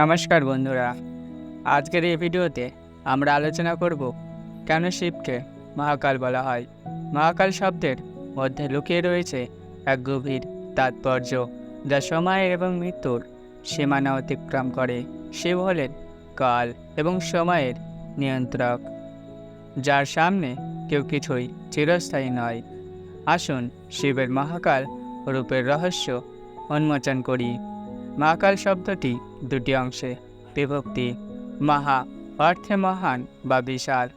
নমস্কার বন্ধুরা। আজকের এই ভিডিওতে আমরা আলোচনা করব কেন শিবকে মহাকাল বলা হয়। মহাকাল শব্দের মধ্যে লুকিয়ে রয়েছে এক গভীর তাৎপর্য যা সময়ের এবং মৃত্যুর সীমানা অতিক্রম করে। শিব হলেন কাল এবং সময়ের নিয়ন্ত্রক, যার সামনে কেউ কিছুই চিরস্থায়ী নয়। আসুন শিবের মহাকাল রূপের রহস্য উন্মোচন করি। মহাকাল শব্দটি দুটি অংশে বিভক্তি। মহা অর্থে মহান বা বিশাল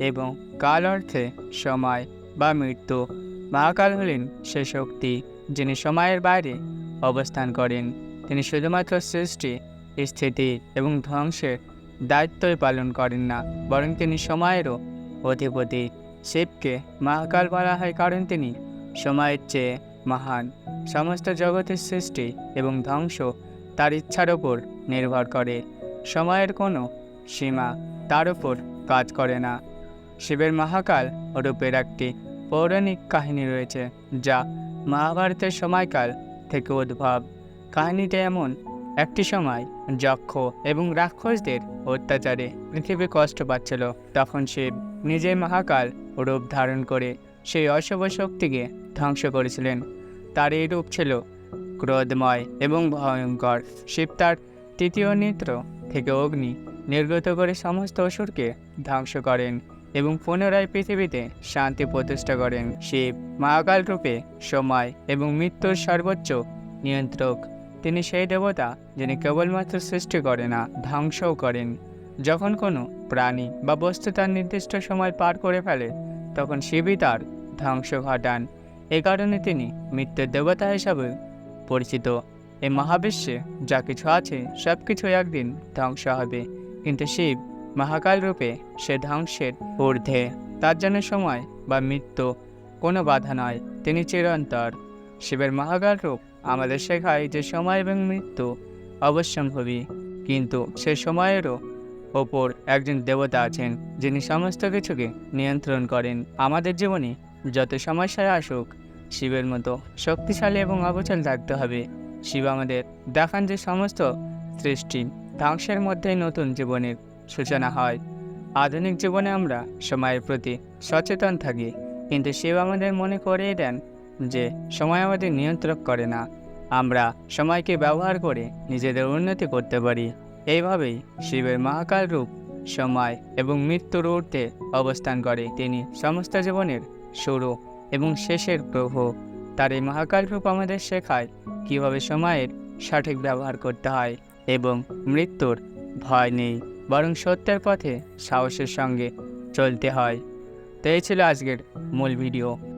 এবং কাল অর্থে সময় বা মৃত্যু। মহাকাল হলেন সে শক্তি যিনি সময়ের বাইরে অবস্থান করেন। তিনি শুধুমাত্র সৃষ্টি, স্থিতি এবং ধ্বংসের দায়িত্বই পালন করেন না, বরং তিনি সময়েরও অধিপতি। শিবকে মহাকাল বলা হয় কারণ তিনি সময়ের চেয়ে মহান। সমস্ত জগতের সৃষ্টি এবং ধ্বংস তার ইচ্ছার ওপর নির্ভর করে। সময়ের কোনো সীমা তার উপর কাজ করে না। শিবের মহাকাল রূপের একটি পৌরাণিক কাহিনী রয়েছে, যা মহাভারতের সময়কাল থেকে উদ্ভব। কাহিনীতে এমন, একটি সময় যক্ষ এবং রাক্ষসদের অত্যাচারে পৃথিবী কষ্ট পাচ্ছিল। তখন শিব নিজেই মহাকাল রূপ ধারণ করে সেই অশুভ শক্তিকে ধ্বংস করেছিলেন। তার এই রূপ ছিল ক্রোধময় এবং ভয়ঙ্কর। শিব তার তৃতীয় নেত্র থেকে অগ্নি নির্গত করে সমস্ত অসুরকে ধ্বংস করেন এবং পুনরায় পৃথিবীতে শান্তি প্রতিষ্ঠা করেন। শিব মহাকাল রূপে সময় এবং মৃত্যুর সর্বোচ্চ নিয়ন্ত্রক। তিনি সেই দেবতা যিনি কেবলমাত্র সৃষ্টি করে না, ধ্বংসও করেন। যখন কোনো প্রাণী বা বস্তু তার নির্দিষ্ট সময় পার করে ফেলে, তখন শিবই তার ধ্বংস ঘটান। এ কারণে তিনি মৃত্যুর দেবতা হিসাবে পরিচিত। এই মহাবিশ্বে যা কিছু আছে সব কিছু একদিন ধ্বংস হবে। কিন্তু শিব মহাকাল রূপে সে ধ্বংসের ঊর্ধ্বে। তার জন্য সময় বা মৃত্যু কোনো বাধা নয়, তিনি চিরন্তর শিবের মহাকাল রূপ আমাদের শেখায় যে সময় এবং মৃত্যু অবশ্যম্ভাবী। কিন্তু সে সময়েরও ওপর একজন দেবতা আছেন, যিনি সমস্ত কিছুকে নিয়ন্ত্রণ করেন। আমাদের জীবনে যত সমস্যায় আসুক শিবের মতো শক্তিশালী এবং অবচল থাকতে হবে। শিব আমাদের দেখান যে সমস্ত সৃষ্টি ধ্বংসের মধ্যেই নতুন জীবনের সূচনা হয়। আধুনিক জীবনে আমরা সময়ের প্রতি সচেতন থাকি, কিন্তু শিব আমাদের মনে করিয়ে দেন যে সময় আমাদের নিয়ন্ত্রণ করে না। আমরা সময়কে ব্যবহার করে নিজেদের উন্নতি করতে পারি। এইভাবেই শিবের মহাকাল রূপ, সময় এবং মৃত্যুর ঊর্ধ্বে অবস্থান করে। তিনি সমস্ত জীবনের শুরু এবং শেষের প্রভু তার এই মহাকাল রূপ আমাদের শেখায় কীভাবে সময়ের সঠিক ব্যবহার করতে হয় এবং মৃত্যুর ভয় নেই, বরং সত্যের পথে সাহসের সঙ্গে চলতে হয়। তো এই ছিল আজকের মূল ভিডিও।